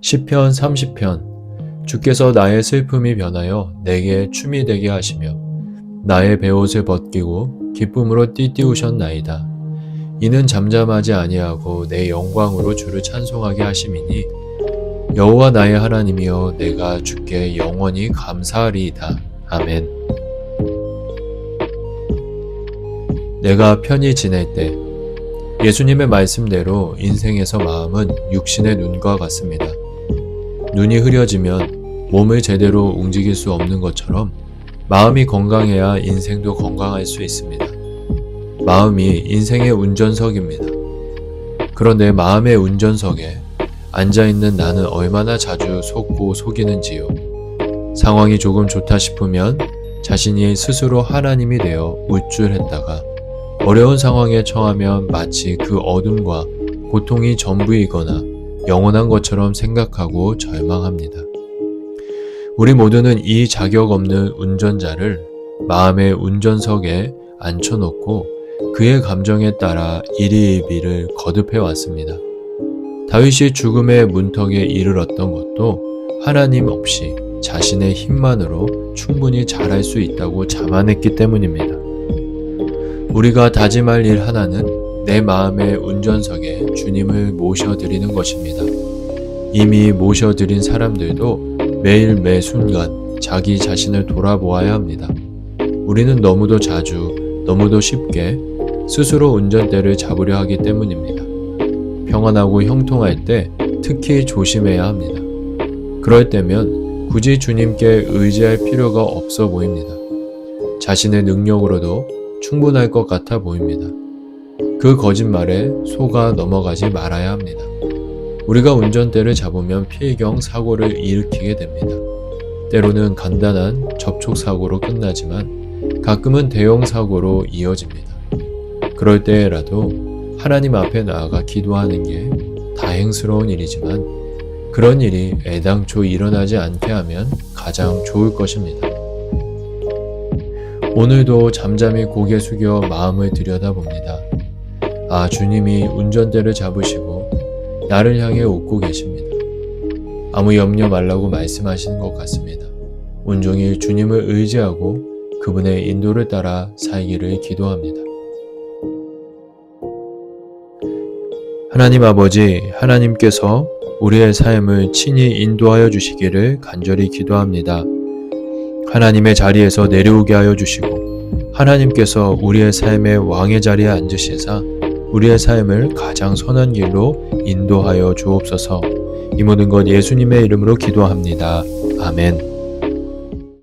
시편 30편 주께서 나의 슬픔이 변하여 내게 춤이 되게 하시며 나의 베옷을 벗기고 기쁨으로 띠띠우셨나이다. 이는 잠잠하지 아니하고 내 영광으로 주를 찬송하게 하심이니 여호와 나의 하나님이여 내가 주께 영원히 감사하리이다. 아멘. 내가 편히 지낼 때 예수님의 말씀대로 인생에서 마음은 육신의 눈과 같습니다. 눈이 흐려지면 몸을 제대로 움직일 수 없는 것처럼 마음이 건강해야 인생도 건강할 수 있습니다. 마음이 인생의 운전석입니다. 그런데 마음의 운전석에 앉아있는 나는 얼마나 자주 속고 속이는지요. 상황이 조금 좋다 싶으면 자신이 스스로 하나님이 되어 우쭐했다가 어려운 상황에 처하면 마치 그 어둠과 고통이 전부이거나 영원한 것처럼 생각하고 절망합니다. 우리 모두는 이 자격 없는 운전자를 마음의 운전석에 앉혀놓고 그의 감정에 따라 이리이비를 거듭해 왔습니다. 다윗이 죽음의 문턱에 이르렀던 것도 하나님 없이 자신의 힘만으로 충분히 잘할 수 있다고 자만했기 때문입니다. 우리가 다짐할 일 하나는 내 마음의 운전석에 주님을 모셔드리는 것입니다. 이미 모셔드린 사람들도 매일 매 순간 자기 자신을 돌아보아야 합니다. 우리는 너무도 자주, 너무도 쉽게 스스로 운전대를 잡으려 하기 때문입니다. 평안하고 형통할 때 특히 조심해야 합니다. 그럴 때면 굳이 주님께 의지할 필요가 없어 보입니다. 자신의 능력으로도 충분할 것 같아 보입니다. 그 거짓말에 속아 넘어가지 말아야 합니다. 우리가 운전대를 잡으면 필경 사고를 일으키게 됩니다. 때로는 간단한 접촉 사고로 끝나지만 가끔은 대형 사고로 이어집니다. 그럴 때라도 하나님 앞에 나아가 기도하는 게 다행스러운 일이지만 그런 일이 애당초 일어나지 않게 하면 가장 좋을 것입니다. 오늘도 잠잠히 고개 숙여 마음을 들여다봅니다. 아, 주님이 운전대를 잡으시고 나를 향해 웃고 계십니다. 아무 염려 말라고 말씀하시는 것 같습니다. 온종일 주님을 의지하고 그분의 인도를 따라 살기를 기도합니다. 하나님 아버지, 하나님께서 우리의 삶을 친히 인도하여 주시기를 간절히 기도합니다. 하나님의 자리에서 내려오게 하여 주시고, 하나님께서 우리의 삶의 왕의 자리에 앉으시사 우리의 삶을 가장 선한 길로 인도하여 주옵소서. 이 모든 것 예수님의 이름으로 기도합니다. 아멘.